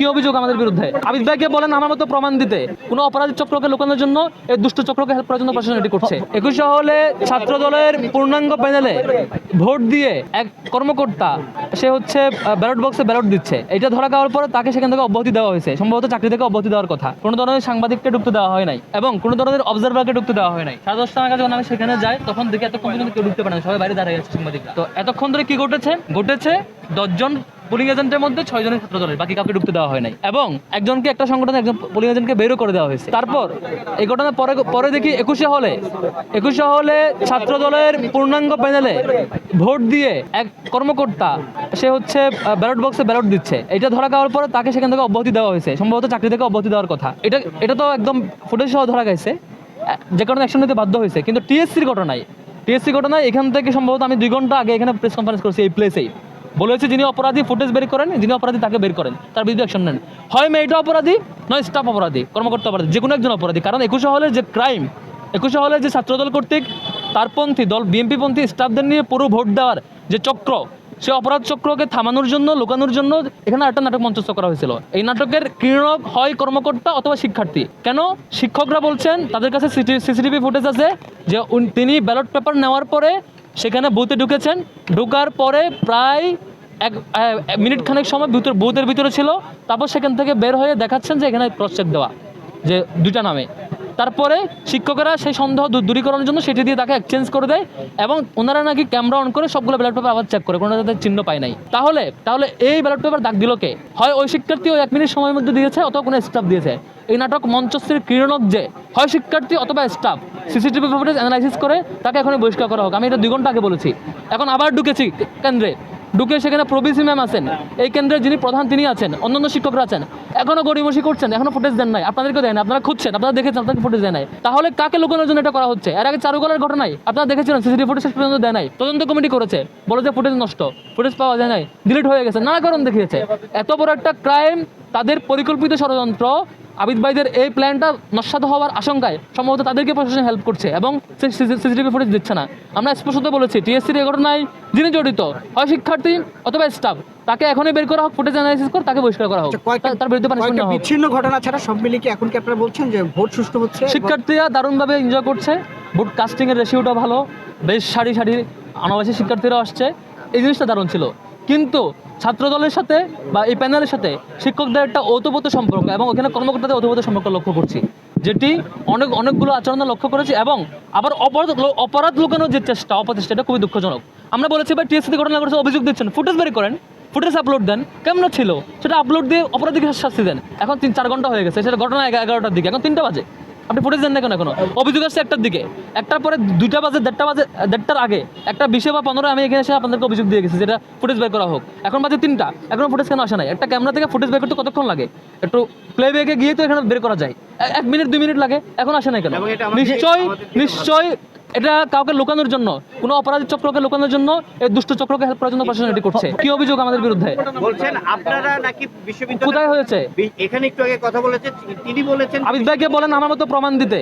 কি অভিযোগ আমাদের বিরুদ্ধে? আবিদ ভাইকে বলেন আমার মতো প্রমাণ দিতে। কোনো অপরাধী চক্রকে লুকানোর জন্য এই দুষ্ট চক্রকে হেল্প করার জন্য প্রশাসন এটি করছে। একুশে হলে ছাত্র দলের পূর্ণাঙ্গ প্যানেলে ভোট দিয়ে এক কর্মকর্তা, সে হচ্ছে ব্যালট বক্সে ব্যালট দিচ্ছে। এটা ধরা খাওয়ার পরে তাকে সেখান থেকে অব্যাহতি দেওয়া হয়েছে। সম্ভবত চাকরি থেকে অব্যাহতি দেওয়ার কথা। কোনো ধরনের সাংবাদিককে ঢুকতে দেওয়া হয় নাই এবং কোনো ধরনের অবজারভারকে ঢুকতে দেওয়া হয় নাই। সাড়ে দশটা নাগাদ যখন আমি সেখানে যাই, তখন দেখি এতক্ষণ কেউ ঢুকতে পারে সবাই বাইরে দাঁড়িয়ে আছে সাংবাদিকরা। তো এতক্ষণ ধরে কি ঘটেছে? ঘটেছে দশজন পোলিং এজেন্টের মধ্যে ছয় জনের ছাত্র দলের বাকি কাউকে ঢুকতে দেওয়া হয় নাই। এবং একজনকে, একটা সংগঠনে একজন পোলিং এজেন্টকে বেরো করে দেওয়া হয়েছে। তারপর, এই ঘটনা পরে পরে দেখি একুশে হলে একুশে হলে ছাত্র দলের পূর্ণাঙ্গ প্যানেলে ভোট দিয়ে এক কর্মকর্তা, সে হচ্ছে ব্যালট বক্সে ব্যালট দিচ্ছে। এটা ধরা খাওয়ার পরে তাকে সেখান থেকে অব্যাহতি দেওয়া হয়েছে। সম্ভবত চাকরি থেকে অব্যাহতি দেওয়ার কথা। এটা এটা তো একদম ফুটেজ সহ ধরা গেছে। যে কারণে অ্যাকশন নিতে বাধ্য হয়েছে। কিন্তু টিএসসির ঘটনায় টিএসসি ঘটনায় এখান থেকে সম্ভবত আমি দুই ঘণ্টা আগে এখানে প্রেস কনফারেন্স করছি, এই প্লেসেই বলেছে যিনি অপরাধী ফুটেজ বের করেন, যিনি অপরাধী তাকে বের করেন। তার বিরুদ্ধে অ্যাকশন নেন। হয় মেয়েটা অপরাধী, নয় স্টাফ অপরাধী, কর্মকর্তা অপরাধী যে কোনো একজন অপরাধী। কারণ একুশে হলের যে ক্রাইম একুশে হলের যে ছাত্রদল কর্তৃক তারপন্থী দল বিএনপি পন্থী স্টাফদের নিয়ে পুরো ভোট দেওয়ার যে চক্র, সে অপরাধ চক্রকে থামানোর জন্য, লুকানোর জন্য এখানে একটা নাটক মঞ্চস্থ করা হয়েছিল। এই নাটকের ক্রীড়ক হয় কর্মকর্তা অথবা শিক্ষার্থী। কেন? শিক্ষকরা বলছেন, তাদের কাছে সিসিটিভি ফুটেজ আছে, যে তিনি ব্যালট পেপার নেওয়ার পরে সেখানে বুথে ঢুকেছেন। ঢুকার পরে প্রায় এক মিনিট খানেক সময় বুথের বুথের ভিতরে ছিল, তারপর সেখান থেকে বের হয়ে দেখাচ্ছেন যে এখানে ক্রস দেওয়া, যে দুইটা নামে। তারপরে শিক্ষকেরা সেই সন্দেহ দূরীকরণের জন্য সেটি দিয়ে তাকে এক্সচেঞ্জ করে দেয় এবং ওনারা নাকি ক্যামেরা অন করে সবগুলো ব্যালট পেপার আবার চেক করে, কোনো তাদের চিহ্ন পায় নাই। তাহলে তাহলে এই ব্যালট পেপার দাগ দিল কে? হয় ওই শিক্ষার্থী ওই এক মিনিট সময়ের মধ্যে দিয়েছে অথবা কোনো স্টাফ দিয়েছে? এই নাটক মঞ্চস্থের ক্রীড়নক যে, হয় শিক্ষার্থী অথবা স্টাফ সিসিটিভি ফুটেজ অ্যানালাইসিস করে তাকে এখন বহিষ্কার করা হোক। আমি এটা দুই ঘণ্টা আগে বলেছি। এখন আবার ঢুকেছি কেন্দ্রে। ঢুকে সেখানে প্রবিসি ম্যাম আছেন। এই কেন্দ্রের যিনি প্রধান, তিনি আছেন, অন্যান্য শিক্ষকরা আছেন। এখনও গড়িমসি করছেন, এখনও ফুটেজ দেন নাই। আপনাদেরকে দেন আপনারা খুঁজছেন, আপনারা দেখেছেন আপনাকে ফুটেজ দেয় নাই। তাহলে কাকে লুকানোর জন্য এটা করা হচ্ছে? এর আগে চারুকলার ঘটনায় আপনারা দেখেছিলেন, সিসিটিভি ফুটেজ পর্যন্ত দেয় নাই। তদন্ত কমিটি করেছে, বলে যে ফুটেজ নষ্ট ফুটেজ পাওয়া যায় নাই ডিলিট হয়ে গেছে, নানা কারণ দেখিয়েছে। এত বড় একটা ক্রাইম তাদের পরিকল্পিত ষড়যন্ত্র আবিদ ভাইদের এই প্ল্যানটা নস্বাত হওয়ার আশঙ্কায় সম্ভবত তাদেরকে প্রশাসন হেল্প করছে এবং সিসিটিভি ফুটেজ দিচ্ছে না। আমরা স্পষ্টত বলেছি টিএসসির এই ঘটনায় যিনি জড়িত হয় শিক্ষার্থী অথবা স্টাফ তাকে এখনই বের করা হোক ফুটেজ অ্যানালাইসিস করে তাকে বহিষ্কার করা হোক। আচ্ছা, তার- বিরুদ্ধে পানিশমেন্ট নেওয়া হোক। বিচ্ছিন্ন ঘটনা ছাড়া সব মিলিয়ে কি এখন কি আপনারা বলছেন যে ভোট সুষ্ঠু হচ্ছে? শিক্ষার্থীরা দারুণভাবে এনজয় করছে। বুট কাস্টিংয়ের রেশিওটা ভালো। বেশ সারি সারি আনাবাসী শিক্ষার্থীরা আসছে। এই জিনিসটা দারুণ ছিল। কিন্তু ছাত্র দলের সাথে বা এই প্যানেলের সাথে শিক্ষকদের একটা ওতপ্রোত সম্পর্ক এবং ওখানে কর্মকর্তাদের ওতপ্রোত সম্পর্ক লক্ষ্য করছি। যেটি অনেক, অনেকগুলো আচরণ লক্ষ্য করেছি এবং আবার অপরাধ অপরাধ লুকানোর যে চেষ্টা, অপচেষ্টা, এটা খুবই দুঃখজনক। আমরা বলেছি বা টিএসসি ঘটনা করেছে অভিযোগ দিচ্ছেন ফুটেজ বের করেন ফুটেজ আপলোড দেন, কেমন ছিল? সেটা আপলোড দিয়ে অপরাধীকে শাস্তি দেন। এখন তিন, চার ঘণ্টা হয়ে গেছে, সেটা ঘটনা এগা- এগারোটার দিকে, এখন তিনটা বাজে। আপনি ফুটেজ যান না কেন এখনও? অভিযোগ আসছে একটার দিকে। একটার পরে দুইটা বাজে, দেড়টা বাজে, দেড়টার আগে, একটা বিশে বা পনেরো আমি এখানে এসে আপনাদেরকে অভিযোগ দিয়ে গেছি, যেটা ফুটেজ বের করা হোক। এখন বাজে তিনটা, এখনও ফুটেজ কেন আসে নাই? একটা ক্যামেরা থেকে ফুটেজ বের করতে কতক্ষণ লাগে? একটু প্লে ব্যাগে গিয়ে তো এখানে বের করা যায়। এক মিনিট দুই মিনিট লাগে। এখন আসে না কেন? নিশ্চয় নিশ্চয়ই এটা কাউকে লুকানোর জন্য কোন অপরাধী চক্রকে লুকানোর জন্য এই দুষ্ট চক্রকে হেল্প করার জন্য প্রশাসন এটি করছে। কি অভিযোগ আমাদের বিরুদ্ধে? বলছেন আপনারা নাকি বিশ্ববিদ্যালয় কোথায় হয়েছে? এখানে একটু আগে কথা বলেছে তিনি বলেছেন আবিদ ভাইকে বলেন আমার মতো প্রমাণ দিতে।